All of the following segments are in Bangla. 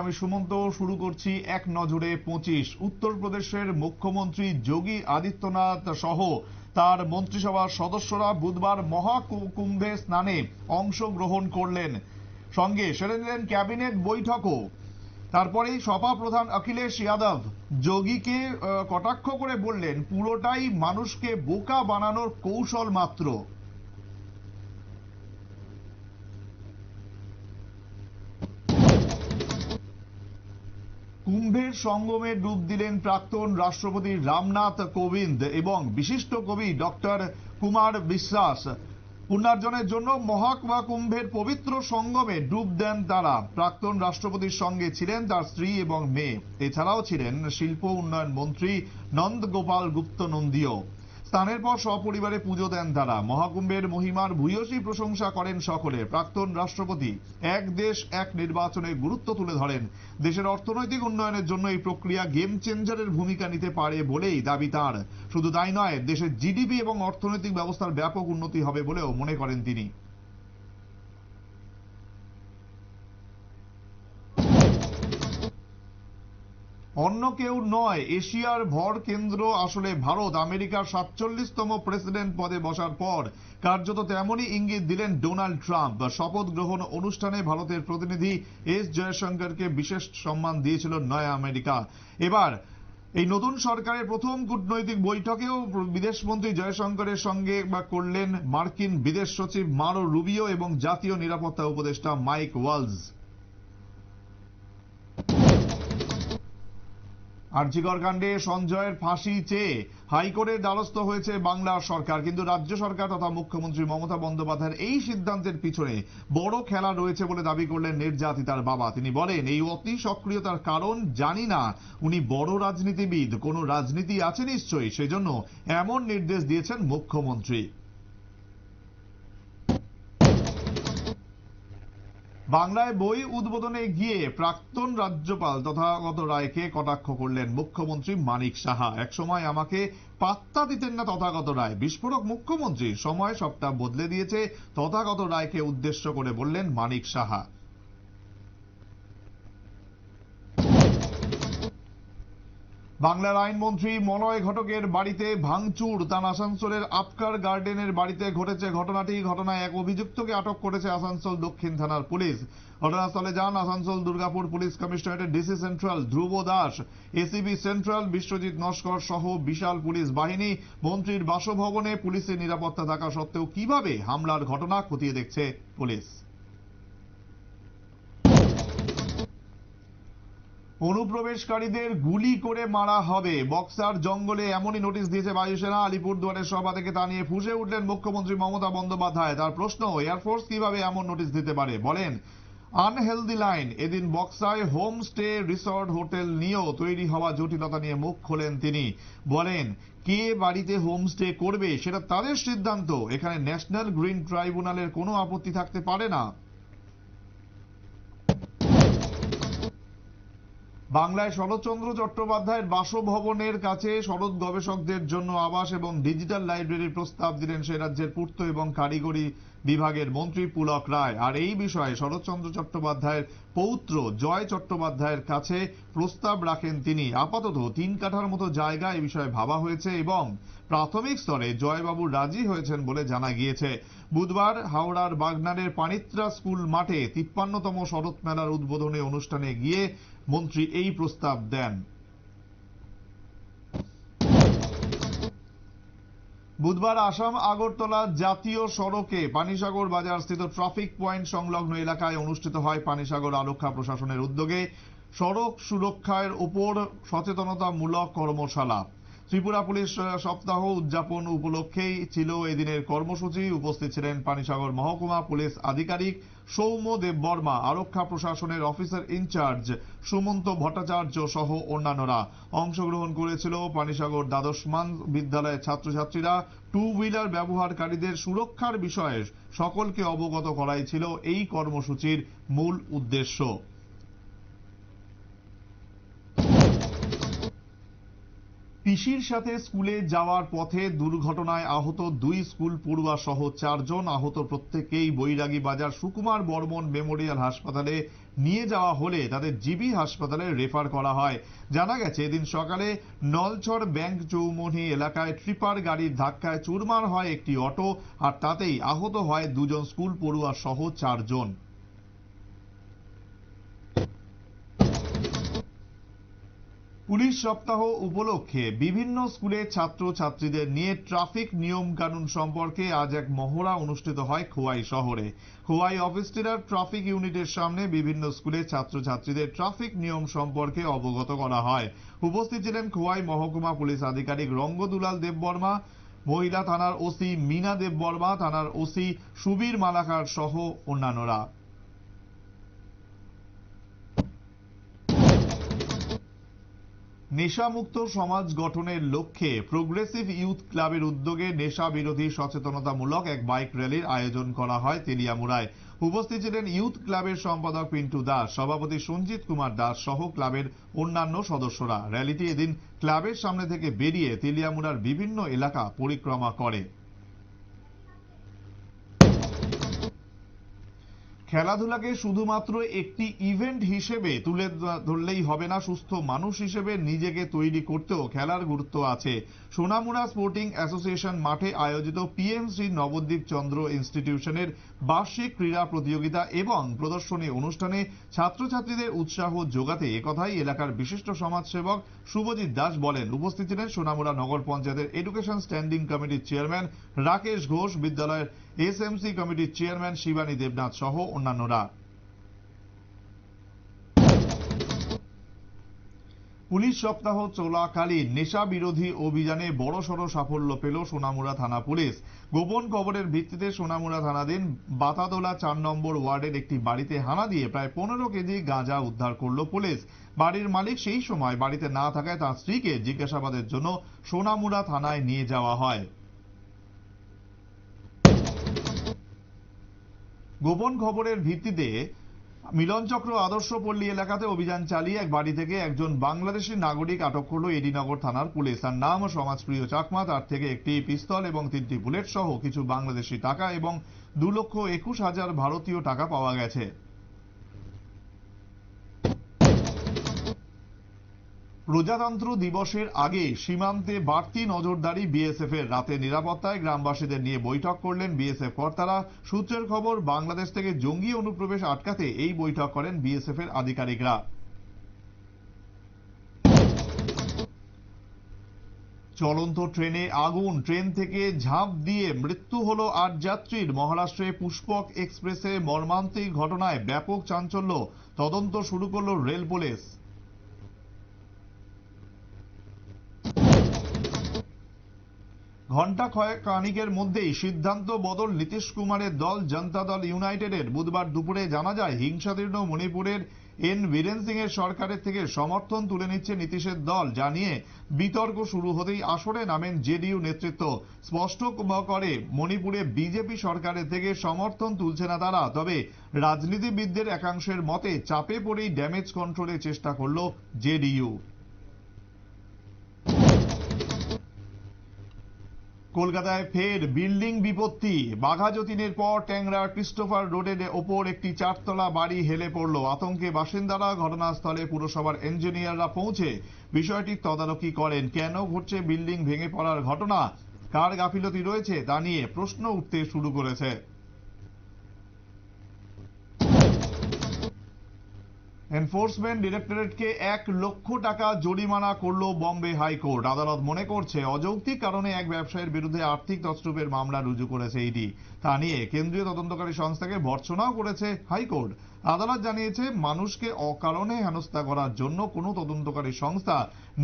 আমি সুমন্ত, শুরু করছি এক নজরে পঁচিশ। উত্তরপ্রদেশের মুখ্যমন্ত্রী যোগী আদিত্যনাথ সহ তার মন্ত্রিসভার সদস্যরা বুধবার মহাকুম্ভে স্নানে অংশগ্রহণ করলেন। সঙ্গে সেরে নিলেন ক্যাবিনেট বৈঠকও। তারপরেই সভা প্রধান অখিলেশ যাদব যোগীকে কটাক্ষ করে বললেন, পুরোটাই মানুষকে বোকা বানানোর কৌশল মাত্র। কুম্ভের সঙ্গমে ডুব দিলেন প্রাক্তন রাষ্ট্রপতি রামনাথ কোবিন্দ এবং বিশিষ্ট কবি ডক্টর কুমার বিশ্বাস। পুণ্যার্জনের জন্য মহাকুমা কুম্ভের পবিত্র সঙ্গমে ডুব দেন তারা। প্রাক্তন রাষ্ট্রপতির সঙ্গে ছিলেন তার স্ত্রী এবং মেয়ে। এছাড়াও ছিলেন শিল্প উন্নয়ন মন্ত্রী নন্দগোপাল গুপ্ত নন্দীয় স্নানের পর সপরিবারে পুজো দেন তারা। মহাকুম্ভের মহিমার ভূয়সী প্রশংসা করেন সকলে। প্রাক্তন রাষ্ট্রপতি এক দেশ, এক নির্বাচনের গুরুত্ব তুলে ধরেন। দেশের অর্থনৈতিক উন্নয়নের জন্য এই প্রক্রিয়া গেম চেঞ্জারের ভূমিকা নিতে পারে বলেই দাবি তার। শুধু তাই নয়, দেশের জিডিপি এবং অর্থনৈতিক ব্যবস্থার ব্যাপক উন্নতি হবে বলেও মনে করেন তিনি। অন্য কেউ নয়, এশিয়ার ভর কেন্দ্র আসলে ভারত, আমেরিকার সাতচল্লিশতম প্রেসিডেন্ট পদে বসার পর। কার্যত তেমনই ইঙ্গিত দিলেন ডোনাল্ড ট্রাম্প। শপথ গ্রহণ অনুষ্ঠানে ভারতের প্রতিনিধি এস জয়শঙ্করকে বিশেষ সম্মান দিয়েছিল নয়া আমেরিকা। এবার, এই নতুন সরকারের প্রথম কূটনৈতিক বৈঠকেও বিদেশমন্ত্রী জয়শঙ্করের সঙ্গে বা করলেন মার্কিন বিদেশ সচিব মারো রুবিও এবং জাতীয় নিরাপত্তা উপদেষ্টা মাইক ওয়ালজ আর্জিকর কাণ্ডে সঞ্জয়ের ফাঁসি চেয়ে হাইকোর্টের দ্বারস্থ হয়েছে বাংলার সরকার। কিন্তু রাজ্য সরকার তথা মুখ্যমন্ত্রী মমতা বন্দ্যোপাধ্যায়ের এই সিদ্ধান্তের পিছনে বড় খেলা রয়েছে বলে দাবি করলেন নির্যাতিতার বাবা। তিনি বলেন, এই অতি সক্রিয়তার কারণ জানি না। উনি বড় রাজনীতিবিদ, কোনো রাজনীতি আছে নিশ্চয়ই। সেজন্য এমন নির্দেশ দিয়েছেন মুখ্যমন্ত্রী। বাংলায় বই উদ্বোধনে গিয়ে প্রাক্তন রাজ্যপাল তথাগত রায়কে কটাক্ষ করলেন মুখ্যমন্ত্রী মানিক সাহা। একসময় আমাকে পাত্তা দিতেন না তথাগত রায়। বিস্ফোরক মুখ্যমন্ত্রী সময় সবটা বদলে দিয়েছে। তথাগত রায়কে উদ্দেশ্য করে বললেন মানিক সাহা। বাংলার আইনমন্ত্রী মনয় ঘটকের বাড়িতে ভাঙচুর, তার আসানসোলের আপকার গার্ডেনের বাড়িতে ঘটেছে ঘটনাটি। ঘটনায় এক অভিযুক্তকে আটক করেছে আসানসোল দক্ষিণ থানার পুলিশ। ঘটনাস্থলে যান Asansol Durgapur police কমিশনারেটের DC central Dhruba Das. ACP central Biswajit Naskar সহ বিশাল পুলিশ বাহিনী মন্ত্রীর বাসভবনে পুলিশের নিরাপত্তা থাকা সত্ত্বেও কীভাবে হামলার ঘটনা খতিয়ে দেখছে পুলিশ। অনুপ্রবেশকারীদের গুলি করে মারা হবে। বক্সার জঙ্গলে এমনই নোটিশ দিয়েছে বায়ুসেনা। আলিপুরদুয়ারের সভা থেকে তা নিয়ে ফুসে উঠলেন মুখ্যমন্ত্রী মমতা বন্দ্যোপাধ্যায়। তার প্রশ্ন এয়ারফোর্স কীভাবে এমন নোটিশ দিতে পারে? বলেন আনহেলদি লাইন এদিন বক্সায় হোম স্টে রিসর্ট হোটেল নিয়েও তৈরি হওয়া জটিলতা নিয়ে মুখ খোলেন তিনি। বলেন, কে বাড়িতে হোম স্টে করবে? সেটা তাদের সিদ্ধান্ত। এখানে ন্যাশনাল গ্রিন ট্রাইব্যুনালের কোনো আপত্তি থাকতে পারে না। বাংলায় শরৎচন্দ্র চট্টোপাধ্যায়ের বাসভবনের কাছে শরৎ গবেষকদের জন্য আবাস এবং ডিজিটাল লাইব্রেরির প্রস্তাব দিলেন সে রাজ্যের পূর্ত এবং কারিগরি বিভাগের মন্ত্রী পুলক রায়। আর এই বিষয়ে শরৎচন্দ্র চট্টোপাধ্যায়ের পৌত্র জয় চট্টোপাধ্যায়ের কাছে প্রস্তাব রাখেন তিনি। আপাতত তিন কাঠার মতো জায়গা এ বিষয়ে ভাবা হয়েছে এবং প্রাথমিক স্তরে জয়বাবু রাজি হয়েছেন বলে জানা গিয়েছে। বুধবার হাওড়ার বাগনানের পানিত্রা স্কুল মাঠে তিপ্পান্নতম শরৎ মেলার উদ্বোধনী অনুষ্ঠানে গিয়ে মন্ত্রী এই প্রস্তাব দেন। বুধবার আসাম আগরতলা জাতীয় সড়কে পানিসাগর বাজার স্থিত ট্রাফিক পয়েন্ট সংলগ্ন এলাকায় অনুষ্ঠিত হয় পানিসাগর আরক্ষা প্রশাসনের উদ্যোগে সড়ক সুরক্ষার উপর সচেতনতামূলক কর্মশালা। ত্রিপুরা পুলিশ সপ্তাহ উদযাপন উপলক্ষেই ছিল এদিনের কর্মসূচি। উপস্থিত ছিলেন পানিসাগর মহকুমা পুলিশ আধিকারিক সৌম্য দেববর্মা আরক্ষা প্রশাসনের অফিসার ইনচার্জ সুমন্ত ভট্টাচার্য সহ অন্যান্যরা। অংশগ্রহণ করেছিল পানিসাগর দ্বাদশমান বিদ্যালয়ের ছাত্রছাত্রীরা। টু হুইলার ব্যবহারকারীদের সুরক্ষার বিষয়ে সকলকে অবগত করাই ছিল এই কর্মসূচির মূল উদ্দেশ্য। পিসির সাথে স্কুলে যাওয়ার পথে দুর্ঘটনায় আহত দুই স্কুল পড়ুয়া সহ চারজন আহত প্রত্যেকেই বৈরাগী বাজার সুকুমার বর্মন মেমোরিয়াল হাসপাতালে নিয়ে যাওয়া হলে তাদের জিবি হাসপাতালে রেফার করা হয়। জানা গেছে, এদিন সকালে নলছড় ব্যাংক চৌমনি এলাকায় ট্রিপার গাড়ির ধাক্কায় চুরমার হয় একটি অটো, আর তাতেই আহত হয় দুজন স্কুল পড়ুয়া সহ চারজন। পুলিশ সপ্তাহ উপলক্ষে বিভিন্ন স্কুলের ছাত্র ছাত্রীদের নিয়ে ট্রাফিক নিয়ম কানুন সম্পর্কে আজ এক মহড়া অনুষ্ঠিত হয় খোয়াই শহরে। খোয়াই অফিসটিরার ট্রাফিক ইউনিটের সামনে বিভিন্ন স্কুলের ছাত্রছাত্রীদের ট্রাফিক নিয়ম সম্পর্কে অবগত করা হয়। উপস্থিত ছিলেন খোয়াই মহকুমা পুলিশ আধিকারিক রঙ্গদুলাল দেববর্মা, মহিলা থানার ওসি মিনা দেববর্মা, থানার ওসি সুবীর মালাকার সহ অন্যান্যরা। নেশামুক্ত সমাজ গঠনের লক্ষ্যে প্রোগ্রেসিভ ইউথ ক্লাবের উদ্যোগে নেশা বিরোধী সচেতনতামূলক এক বাইক র্যালির আয়োজন করা হয় তেলিয়ামুড়ায়। উপস্থিত ছিলেন ইউথ ক্লাবের সম্পাদক পিন্টু দাস, সভাপতি সঞ্জিত কুমার দাস সহ ক্লাবের অন্যান্য সদস্যরা। র্যালিটি এদিন ক্লাবের সামনে থেকে বেরিয়ে তেলিয়ামুড়ার বিভিন্ন এলাকা পরিক্রমা করে। খেলাধুলাকে শুধুমাত্র একটি ইভেন্ট হিসেবে তুলে ধরলেই হবে না, সুস্থ মানুষ হিসেবে নিজেকে তৈরি করতেও খেলার গুরুত্ব আছে। সোনামুড়া স্পোর্টিং অ্যাসোসিয়েশন মাঠে আয়োজিত পিএমসি নবদ্বীপ চন্দ্র ইনস্টিটিউশনের বার্ষিক ক্রীড়া প্রতিযোগিতা এবং প্রদর্শনী অনুষ্ঠানে ছাত্রছাত্রীদের উৎসাহ যোগাতে একথাই এলাকার বিশিষ্ট সমাজসেবক শুভজিৎ দাস বলেন। উপস্থিত ছিলেন সোনামুড়া নগর পঞ্চায়েতের এডুকেশন স্ট্যান্ডিং কমিটির চেয়ারম্যান রাকেশ ঘোষ, বিদ্যালয়ের এসএমসি কমিটির চেয়ারম্যান শিবানী দেবনাথ সহ অন্যান্যরা। পুলিশ সপ্তাহ চলাকালীন নেশা বিরোধী অভিযানে বড়সড় সাফল্য পেল সোনামুড়া থানা পুলিশ। গোপন খবরের ভিত্তিতে সোনামুড়া থানাধীন বাতাদোলা চার নম্বর ওয়ার্ডের একটি বাড়িতে হানা দিয়ে প্রায় পনেরো কেজি গাঁজা উদ্ধার করল পুলিশ। বাড়ির মালিক সেই সময় বাড়িতে না থাকায় তার স্ত্রীকে জিজ্ঞাসাবাদের জন্য সোনামুড়া থানায় নিয়ে যাওয়া হয়। গোপন খবরের ভিত্তিতে মিলনচক্র আদর্শ পল্লী এলাকাতে অভিযান চালিয়ে এক বাড়ি থেকে একজন বাংলাদেশি নাগরিক আটক করল এডিনগর থানার পুলিশ। তার নাম সমাজপ্রিয় চাকমা, তার থেকে একটি পিস্তল এবং তিনটি বুলেট সহ কিছু বাংলাদেশি টাকা এবং দু লক্ষ একুশ হাজার ভারতীয় টাকা পাওয়া গেছে। প্রজাতন্ত্র দিবসের আগে সীমান্তে বাড়তি নজরদারি বিএসএফ এর। রাতে নিরাপত্তায় গ্রামবাসীদের নিয়ে বৈঠক করলেন বিএসএফ কর্তারা। সূত্রের খবর, বাংলাদেশ থেকে জঙ্গি অনুপ্রবেশ আটকাতে এই বৈঠক করেন বিএসএফ এর আধিকারিকরা। চলন্ত ট্রেনে আগুন। ট্রেন থেকে ঝাঁপ দিয়ে মৃত্যু হলো আট যাত্রীর। মহারাষ্ট্রে পুষ্পক এক্সপ্রেসে মর্মান্তিক ঘটনায় ব্যাপক চাঞ্চল্য। তদন্ত শুরু করল রেল পুলিশ। ঘণ্টা খানিকের মধ্যেই সিদ্ধান্ত বদল নীতিশ কুমারের দল জনতা দল ইউনাইটেডের বুধবার দুপুরে জানা যায় হিংসাদীর্ণ মণিপুরের এন বীরেন সিং এর সরকারের থেকে সমর্থন তুলে নিচ্ছে নীতিশের দল জানিয়ে বিতর্ক শুরু হতেই আসরে নামেন জেডিইউ নেতৃত্ব। স্পষ্ট করে, মণিপুরে বিজেপি সরকারের থেকে সমর্থন তুলছে না তারা, তবে রাজনীতিবিদদের একাংশের মতে চাপে পড়েই ড্যামেজ কন্ট্রোলের চেষ্টা করল জেডিইউ। কলকাতায় ফের বিল্ডিং বিপত্তি। বাঘা যতীনের পর ট্যাংরা ক্রিস্টোফার রোডের ওপর একটি চারতলা বাড়ি হেলে পড়ল। আতঙ্কে বাসিন্দারা ঘটনাস্থলে পুরসভার ইঞ্জিনিয়াররা পৌঁছে বিষয়টি তদারকি করেন। কেন ঘটছে বিল্ডিং ভেঙে পড়ার ঘটনা? কার গাফিলতি রয়েছে তা নিয়ে প্রশ্ন উঠতে শুরু করেছে। এনফোর্সমেন্ট ডিরেক্টরেটকে এক লক্ষ টাকা জরিমানা করল বম্বে হাইকোর্ট। আদালত মনে করছে, অযৌক্তিক কারণে এক ব্যবসায়ীর বিরুদ্ধে আর্থিক তছরূপের মামলা রুজু করেছে ইডি। তা নিয়ে কেন্দ্রীয় তদন্তকারী সংস্থাকে ভর্ৎসনাও করেছে হাইকোর্ট। আদালত জানিয়েছে, মানুষকে অকারণে হেনস্থা করার জন্য কোনো তদন্তকারী সংস্থা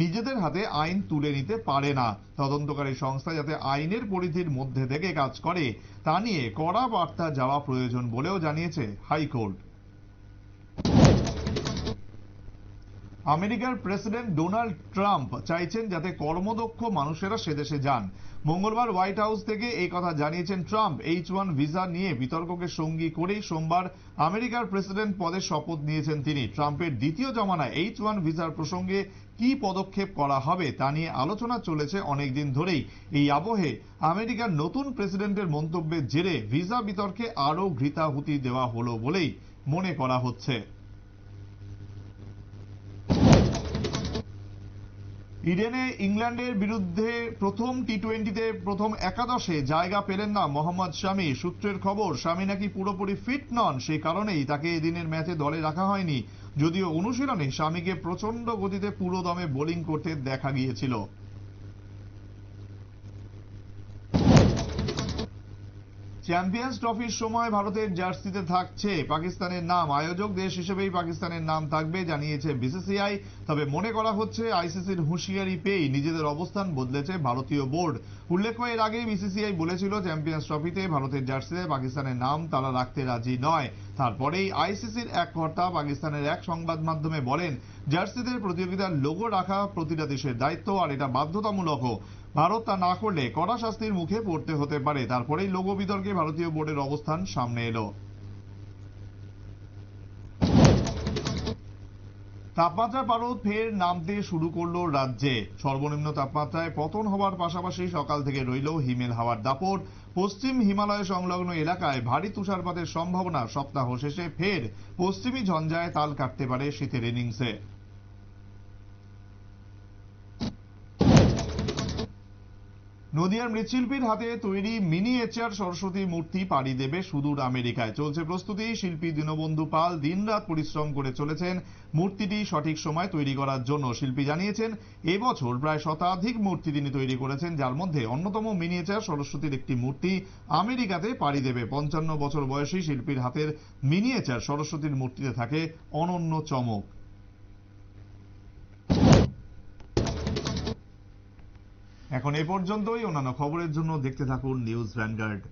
নিজেদের হাতে আইন তুলে নিতে পারে না। তদন্তকারী সংস্থা যাতে আইনের পরিধির মধ্যে থেকে কাজ করে, তা নিয়ে কড়া বার্তা যাওয়া প্রয়োজন বলেও জানিয়েছে হাইকোর্ট। আমেরিকার প্রেসিডেন্ট ডোনাল্ড ট্রাম্প চাইছেন যাতে কর্মদক্ষ মানুষেরা সেদেশে যান। মঙ্গলবার হোয়াইট হাউস থেকে এই কথা জানিয়েছেন ট্রাম্প। এইচ ওয়ান ভিসা নিয়ে বিতর্ককে সঙ্গী করেই সোমবার আমেরিকার প্রেসিডেন্ট পদে শপথ নিয়েছেন তিনি। ট্রাম্পের দ্বিতীয় জমানায় এইচ ওয়ান ভিসার প্রসঙ্গে কি পদক্ষেপ করা হবে তা নিয়ে আলোচনা চলেছে অনেকদিন ধরেই। এই আবহে আমেরিকার নতুন প্রেসিডেন্টের মন্তব্যের জেরে ভিসা বিতর্কে আরও ঘৃতাহুতি দেওয়া হলো বলেই মনে করা হচ্ছে। ইডেনে ইংল্যান্ডের বিরুদ্ধে প্রথম টি টোয়েন্টিতে প্রথম একাদশে জায়গা পেলেন না মোহাম্মদ শামি। সূত্রের খবর, শামি নাকি পুরোপুরি ফিট নন, সে কারণেই তাকে এদিনের ম্যাচে দলে রাখা হয়নি। যদিও অনুশীলনে স্বামীকে প্রচণ্ড গতিতে পুরো দমে বোলিং করতে দেখা গিয়েছিল। চ্যাম্পিয়ন্স ট্রফির সময় ভারতের জার্সিতে থাকছে পাকিস্তানের নাম। আয়োজক দেশ হিসেবেই পাকিস্তানের নাম থাকবে, জানিয়েছে বিসিসিআই। তবে মনে করা হচ্ছে, আইসিসির হুঁশিয়ারি পেয়েই নিজেদের অবস্থান বদলেছে ভারতীয় বোর্ড। উল্লেখ্য, এর আগেই বিসিসিআই বলেছিল, চ্যাম্পিয়ন্স ট্রফিতে ভারতের জার্সিতে পাকিস্তানের নাম তারা রাখতে রাজি নয়। তারপরেই আইসিসির এক কর্তা পাকিস্তানের এক সংবাদ মাধ্যমে বলেন জার্সিদের প্রতিযোগিতার লোগো রাখা প্রতিটা দেশের দায়িত্ব, আর এটা বাধ্যতামূলকও। ভারত তা না করলে কড়া শাস্তির মুখে পড়তে হতে পারে। তারপরেই লোগো বিতর্কে ভারতীয় বোর্ডের অবস্থান সামনে এলো। তাপমাত্রা পারদ ফের নামতে শুরু করল রাজ্যে। সর্বনিম্ন তাপমাত্রায় পতন হওয়ার পাশাপাশি সকাল থেকে রইল হিমেল হাওয়ার দাপট। পশ্চিম হিমালয় সংলগ্ন এলাকায় ভারী তুষারপাতের সম্ভাবনা সপ্তাহ শেষে ফের পশ্চিমী ঝঞ্ঝায় তাল কাটতে পারে শীতের ইনিংসে নদিয়ার মৃৎশিল্পীর হাতে তৈরি মিনিয়েচার সরস্বতী মূর্তি পাড়ি দেবে সুদূর আমেরিকায়। চলছে প্রস্তুতি। শিল্পী দীনবন্ধু পাল দিনরাত পরিশ্রম করে চলেছেন। মূর্তিটি সঠিক সময় তৈরি করার জন্য শিল্পী জানিয়েছেন, এবছর প্রায় শতাধিক মূর্তি তিনি তৈরি করেছেন, যার মধ্যে অন্যতম মিনিয়েচার সরস্বতীর একটি মূর্তি আমেরিকাতে পাড়ি দেবে। পঞ্চান্ন বছর বয়সী শিল্পীর হাতের মিনিয়েচার সরস্বতীর মূর্তিতে থাকে অনন্য চমক। এখন এ পর্যন্তই অন্যান্য খবরের জন্য দেখতে থাকুন নিউজ ভ্যানগার্ড